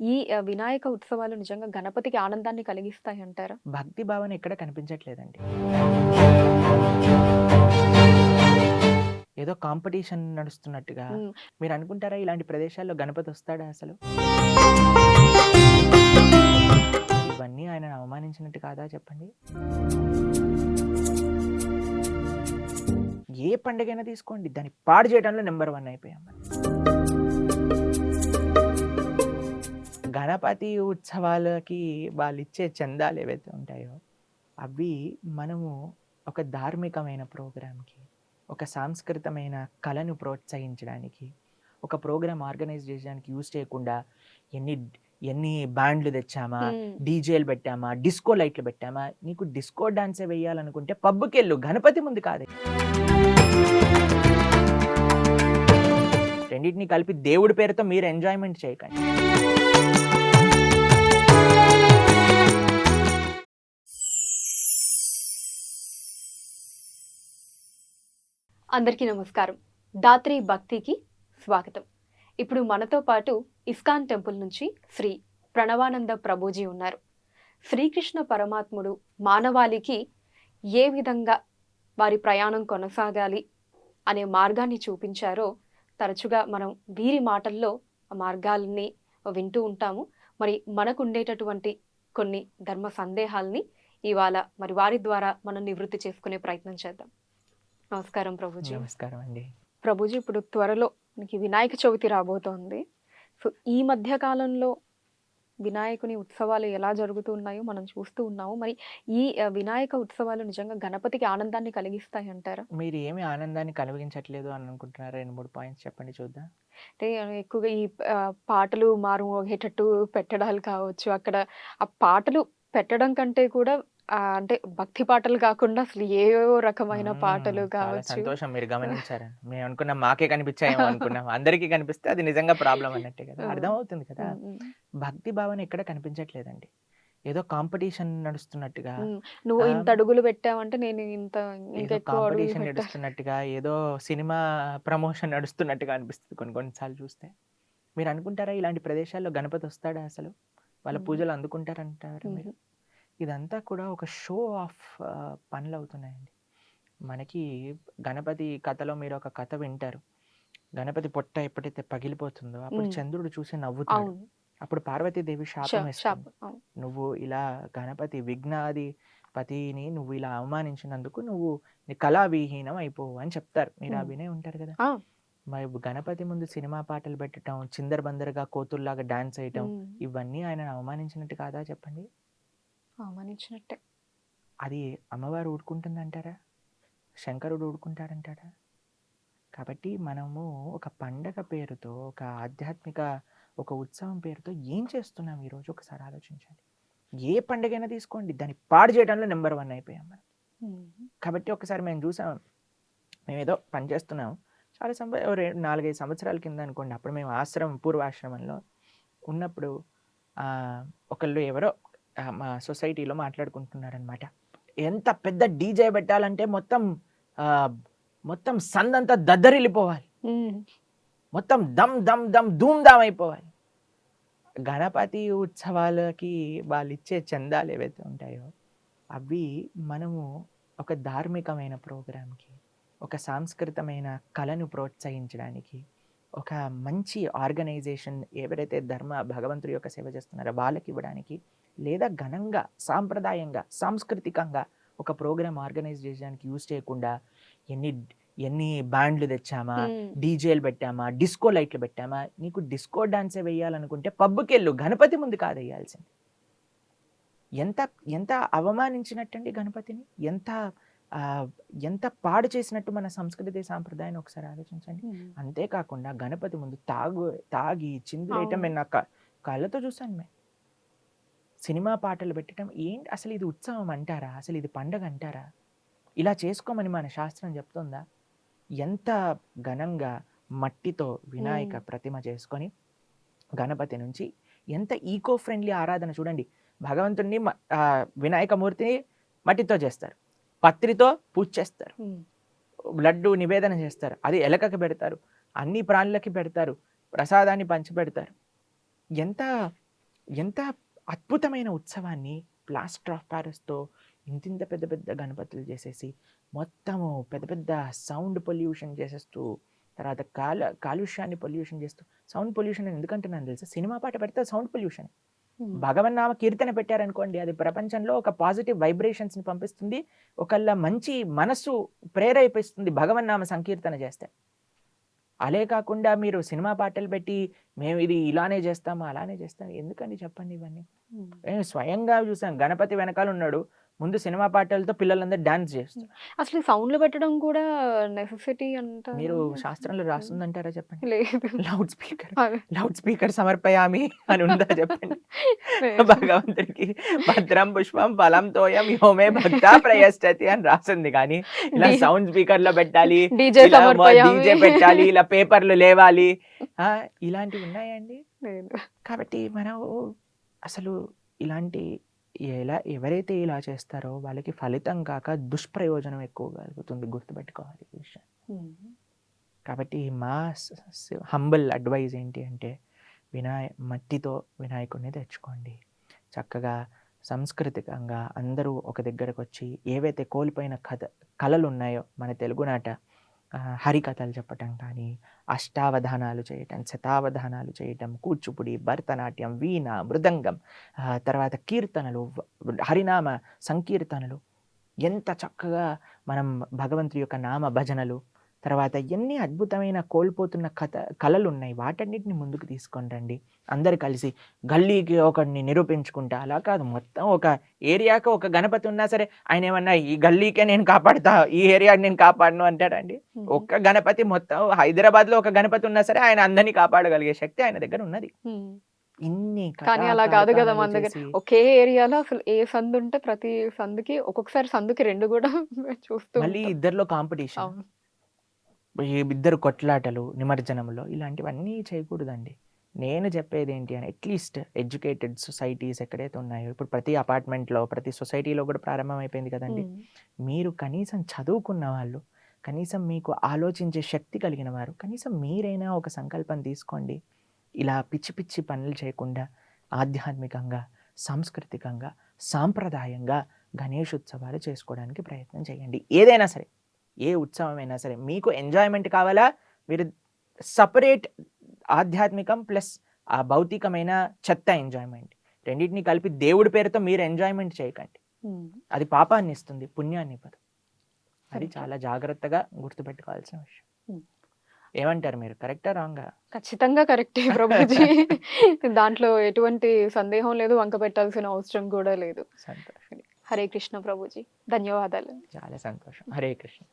ఈ వినాయక ఉత్సవాలు నిజంగా గణపతికి ఆనందాన్ని కలిగిస్తాయి అంటారా? భక్తి భావన ఎక్కడ కనిపించట్లేదండి. ఏదో కాంపిటీషన్ నడుస్తున్నట్టుగా. మీరు అనుకుంటారా ఇలాంటి ప్రదేశాల్లో గణపతి వస్తాడా అసలు? ఇవన్నీ ఆయనను అవమానించినట్టు కాదా చెప్పండి? ఏ పండగైనా తీసుకోండి దాన్ని పాడు చేయడంలో నెంబర్ 1 అయిపోయాం మనం. గణపతి ఉత్సవాలకి వాళ్ళిచ్చే చందాలు ఏవైతే ఉంటాయో అవి మనము ఒక ధార్మికమైన ప్రోగ్రామ్‌కి, ఒక సాంస్కృతమైన కళను ప్రోత్సహించడానికి, ఒక ప్రోగ్రామ్ ఆర్గనైజ్ చేయడానికి యూజ్ చేయకుండా ఎన్ని ఎన్ని బ్యాండ్లు తెచ్చామా. డీజేలు పెట్టామా, డిస్కో లైట్లు పెట్టామా, నీకు డిస్కో డాన్సే వేయాలనుకుంటే పబ్‌కెళ్ళు గణపతి ముందు కాదు. రెండిటిని కలిపి దేవుడి పేరుతో మీరు ఎంజాయ్‌మెంట్ చేయకండి. అందరికీ నమస్కారం. దాత్రి భక్తికి స్వాగతం. ఇప్పుడు మనతో పాటు ఇస్కాన్ టెంపుల్ నుంచి శ్రీ ప్రణవానంద ప్రభుజీ ఉన్నారు. శ్రీకృష్ణ పరమాత్ముడు మానవాళికి ఏ విధంగా వారి ప్రయాణం కొనసాగాలి అనే మార్గాన్ని చూపించారో తరచుగా మనం వీరి మాటల్లో ఆ మార్గాల్ని వింటూ ఉంటాము. మరి మనకు ఉండేటటువంటి కొన్ని ధర్మ సందేహాల్ని ఇవాళ మరి వారి ద్వారా మనం నివృత్తి చేసుకునే ప్రయత్నం చేద్దాం. నమస్కారం ప్రభుజీ. నమస్కారం అండి. ప్రభుజీ ఇప్పుడు త్వరలో మనకి వినాయక చవితి రాబోతోంది. సో ఈ మధ్య కాలంలో వినాయకుని ఉత్సవాలు ఎలా జరుగుతున్నాయో మనం చూస్తూ ఉన్నాము. మరి ఈ వినాయక ఉత్సవాలు నిజంగా గణపతికి ఆనందాన్ని కలిగిస్తాయి అంటారా? మీరు ఏమి ఆనందాన్ని కలిగించట్లేదు అని అనుకుంటున్నారా? 2, 3 పాయింట్స్ చెప్పండి చూద్దాం. అంటే ఎక్కువగా ఈ పాటలు మారుమోగేటట్టు పెట్టడాలు కావచ్చు. అక్కడ ఆ పాటలు పెట్టడం కంటే కూడా అంటే భక్తి పాటలు కాకుండా అసలు ఏవేవో రకమైన. పాటలు చాలా కావచ్చు. సంతోషం మీరు గమనించారని. మేము అనుకున్నాం మాకే కనిపించాయేమో అనుకున్నాం. అందరికీ కనిపిస్తే అది నిజంగా ప్రాబ్లమ్ అన్నట్టే కదా! ఆ! అర్థమవుతుంది కదా! భక్తి భావన ఎక్కడ కనిపించట్లేదండి. ఏదో కాంపిటీషన్ నడుస్తున్నట్టుగా. నువ్వు ఆ! ఇంత అడుగులు పెట్టావంటే నేను ఇంత ఏదో ఇంకెక్కువ అడుగులు కాంపిటీషన్. నడుస్తున్నట్టుగా, ఏదో సినిమా ప్రమోషన్ నడుస్తున్నట్టుగా అనిపిస్తుంది కొన్ని కొన్ని సార్లు చూస్తే. మీరు అనుకుంటారా ఇలాంటి ప్రదేశాల్లో గణపతి వస్తాడా అసలు? వాళ్ళ. పూజలు అందుకుంటారంటారా మీరు? ఇదంతా కూడా ఒక షో ఆఫ్ ఆహ్, పనులవుతున్నాయండి. మనకి గణపతి కథలో మీరు ఒక కథ వింటారు. గణపతి పొట్ట ఎప్పుడైతే పగిలిపోతుందో అప్పుడు. చంద్రుడు చూసి నవ్వుతాడు. అవును. అప్పుడు పార్వతీదేవి శాపం ఇస్తుంది. అవును. నువ్వు ఇలా గణపతి విఘ్నాధిపతిని నువ్వు ఇలా అవమానించినందుకు నువ్వు నీ కళావిహీనం అయిపోవు అని చెప్తారు. మీరు ఆ హ్మ్. వినే ఉంటారు కదా! మరి గణపతి ముందు సినిమా పాటలు పెట్టటం, చిందరబందరగా కోతుల్లాగా డాన్స్ హ్మ్. ఇవన్నీ ఆయనను అవమానించినట్టు కాదా చెప్పండి? అవమానించినట్టే. అది అమ్మవారు ఊరుకుంటుందంటారా? శంకరుడు ఊరుకుంటాడంటారా? కాబట్టి మనము ఒక పండగ పేరుతో, ఒక ఆధ్యాత్మిక ఒక ఉత్సవం పేరుతో ఏం చేస్తున్నాం ఈరోజు ఒకసారి ఆలోచించండి. ఏ పండగైనా తీసుకోండి దాన్ని పాడు చేయడంలో నెంబర్ 1 అయిపోయాం మనం. కాబట్టి ఒకసారి మేము చూసాం. మేమేదో పని చేస్తున్నాం. చాలా సంవ ఓ రె 4, 5 సంవత్సరాల కింద అనుకోండి. అప్పుడు మేము ఆశ్రమం పూర్వాశ్రమంలో ఉన్నప్పుడు ఒకళ్ళు ఎవరో మా సొసైటీలో మాట్లాడుకుంటున్నారనమాట. ఎంత పెద్ద డీజే పెట్టాలంటే మొత్తం మొత్తం సందంతా దద్దరిల్లిపోవాలి. మొత్తం దమ్ దమ్ దమ్ ధూమ్ ధామ్ అయిపోవాలి. గణపతి ఉత్సవాలకి వాళ్ళిచ్చే చందాలు ఏవైతే ఉంటాయో అవి మనము ఒక ధార్మికమైన ప్రోగ్రామ్‌కి, ఒక సాంస్కృతమైన కళను ప్రోత్సహించడానికి, ఒక మంచి ఆర్గనైజేషన్ ఎవరైతే ధర్మ భగవంతుడి యొక్క సేవ చేస్తున్నారో వాళ్ళకివ్వడానికి, లేదా ఘనంగా, సాంప్రదాయంగా, సాంస్కృతికంగా ఒక ప్రోగ్రామ్ ఆర్గనైజ్ చేయడానికి యూజ్ చేయకుండా ఎన్ని ఎన్ని బ్యాండ్లు తెచ్చామా. డీజేలు పెట్టామా, డిస్కో లైట్లు పెట్టామా, నీకు డిస్కో డాన్సే వేయాలనుకుంటే పబ్‌కెళ్ళు గణపతి ముందు కాదు ఎయ్యాల్సింది. ఎంత ఎంత అవమానించినట్టండి గణపతిని? ఎంత ఎంత పాడు చేసినట్టు మన సంస్కృతి సాంప్రదాయాన్ని ఒకసారి ఆలోచించండి. హ్మ్. అంతే కాకుండా గణపతి ముందు తాగు తాగి చిందులేయటం. నేను నా కళ్ళతో చూసాను మేము. సినిమా పాటలు పెట్టటం ఏంటి అసలు ఇది ఉత్సవం అంటారా? అసలు ఇది పండగ అంటారా? ఇలా చేసుకోమని మన శాస్త్రం చెప్తుందా? ఎంత ఘనంగా మట్టితో వినాయక. ప్రతిమ చేసుకొని గణపతి నుంచి ఎంత ఈకో ఫ్రెండ్లీ ఆరాధన చూడండి. భగవంతుడిని వినాయకమూర్తిని మట్టితో చేస్తారు. పత్రితో పూజ చేస్తారు. లడ్డు నివేదన చేస్తారు. అది ఎలకకి పెడతారు. అన్ని ప్రాణులకి పెడతారు. ప్రసాదాన్ని పంచిపెడతారు. ఎంత ఎంత అద్భుతమైన ఉత్సవాన్ని ప్లాస్టర్ ఆఫ్ ప్యారిస్తో ఇంతింత పెద్ద పెద్ద గణపతులు చేసేసి మొత్తము పెద్ద పెద్ద సౌండ్ పొల్యూషన్ చేసేస్తూ తర్వాత కాల కాలుష్యాన్ని పొల్యూషన్ చేస్తూ సౌండ్ పొల్యూషన్ అని ఎందుకంటున్నాను తెలుసా? సినిమా పాట పెడితే సౌండ్ పొల్యూషన్. భగవన్నామ కీర్తన పెట్టారనుకోండి అది ప్రపంచంలో ఒక పాజిటివ్ వైబ్రేషన్స్ని పంపిస్తుంది ఒకళ్ళ మంచి మనస్సు ప్రేరేపిస్తుంది భగవన్నామ సంకీర్తన చేస్తే. అలే కాకుండా మీరు సినిమా పాటలు పెట్టి మేము ఇది ఇలానే చేస్తాము అలానే చేస్తాము. ఎందుకండి చెప్పండి ఇవన్నీ? నేను స్వయంగా చూసాను గణపతి వెనకాల ఉన్నాడు. ముందు సినిమా పాటలతో పిల్లలందరూ డాన్స్ చేస్తారు. అసలు సౌండ్లు పెట్టడం కూడా నెసెసిటీ అంట మీరు శాస్త్రంలో రాస్తుందంటారా చెప్పండి? లేదు. Loud speaker. లౌడ్ స్పీకర్ సమర్పయామి అని ఉందా చెప్పండి. భగవంతుడికి భద్రం పుష్పం ఫలం తోయం యోమే భక్త ప్రయశ్చతి అని రాసింది కానీ ఇలా సౌండ్ స్పీకర్లో పెట్టాలి డీజే పెట్టాలి ఇలా పేపర్లు లేవాలి. ఆ, ఇలాంటివి ఉన్నాయండి కాబట్టి మనం అసలు ఇలాంటి ఎలా ఎవరైతే ఇలా చేస్తారో వాళ్ళకి ఫలితం కాక దుష్ప్రయోజనం ఎక్కువ కలుగుతుంది గుర్తుపెట్టుకోవాలి ఈ విషయం. కాబట్టి మా హంబల్ అడ్వైజ్ ఏంటి అంటే వినాయ మట్టితో వినాయకుడిని తెచ్చుకోండి. చక్కగా సంస్కృతికంగా అందరూ ఒక దగ్గరకు వచ్చి ఏవైతే కోల్పోయిన కథ కళలు ఉన్నాయో మన తెలుగునాట హరికథలు చెప్పటం కానీ అష్టావధానాలు చేయటం శతావధానాలు చేయటం కూచిపుడి భరతనాట్యం వీణ మృదంగం తర్వాత కీర్తనలు హరినామ సంకీర్తనలు. ఎంత చక్కగా మనం భగవంతుడి యొక్క నామ భజనలు తర్వాత ఎన్ని అద్భుతమైన కోల్పోతున్న కథ కళలు ఉన్నాయి వాటన్నిటిని ముందుకు తీసుకొని రండి. అందరు కలిసి గల్లీకి ఒకడిని నిరూపించుకుంటా అలా కాదు. మొత్తం ఒక ఏరియాకి ఒక గణపతి ఉన్నా సరే ఆయన ఏమన్నా ఈ గల్లీకే నేను కాపాడుతా ఈ ఏరియాకి నేను కాపాడను అంటాడండి? ఒక్క గణపతి మొత్తం హైదరాబాద్లో ఒక గణపతి ఉన్నా సరే ఆయన అందరినీ కాపాడగలిగే శక్తి ఆయన దగ్గర ఉన్నది. ఇన్ని కానీ అలా కాదు కదా మన దగ్గర. ఒకే ఏరియాలో అసలు ఏ సందు ఉంటే ప్రతి సందుకి ఒక్కొక్కసారి సందుకి రెండు కూడా చూస్తూ మళ్ళీ. ఇద్దరిలో కాంపిటీషన్. అవును. ఇద్దరు కొట్లాటలు నిమజ్జనంలో ఇలాంటివన్నీ చేయకూడదండి నేను చెప్పేది ఏంటి అని అట్లీస్ట్ ఎడ్యుకేటెడ్ సొసైటీస్ ఎక్కడైతే ఉన్నాయో ఇప్పుడు ప్రతి అపార్ట్మెంట్లో ప్రతి సొసైటీలో కూడా ప్రారంభం అయిపోయింది కదండి. మీరు కనీసం చదువుకున్న వాళ్ళు కనీసం మీకు ఆలోచించే శక్తి కలిగిన వారు కనీసం మీరైనా ఒక సంకల్పం తీసుకోండి ఇలా పిచ్చి పిచ్చి పనులు చేయకుండా ఆధ్యాత్మికంగా సాంస్కృతికంగా సాంప్రదాయంగా గణేష్ ఉత్సవాలు చేసుకోవడానికి ప్రయత్నం చేయండి ఏదైనా సరే ఏ ఉత్సవమైనా సరే మీకు ఎంజాయ్మెంట్ కావాలా? మీరు సపరేట్ ఆధ్యాత్మికం ప్లస్ ఆ భౌతికమైన చెత్త ఎంజాయ్మెంట్ రెండింటిని కలిపి దేవుడి పేరుతో మీరు ఎంజాయ్మెంట్ చేయకండి. అది పాపాన్ని ఇస్తుంది పుణ్యాన్ని ఇవ్వదు. అది. చాలా జాగ్రత్తగా గుర్తుపెట్టుకోవాల్సిన విషయం. ఏమంటారు మీరు? కరెక్టా రాంగా? ఖచ్చితంగా కరెక్టే ప్రభుజీ. దాంట్లో ఎటువంటి సందేహం లేదు వంక పెట్టాల్సిన అవసరం కూడా లేదు. సంతోషం. హరే కృష్ణ ప్రభుజీ. ధన్యవాదాలు. చాలా సంతోషం. హరే కృష్ణ.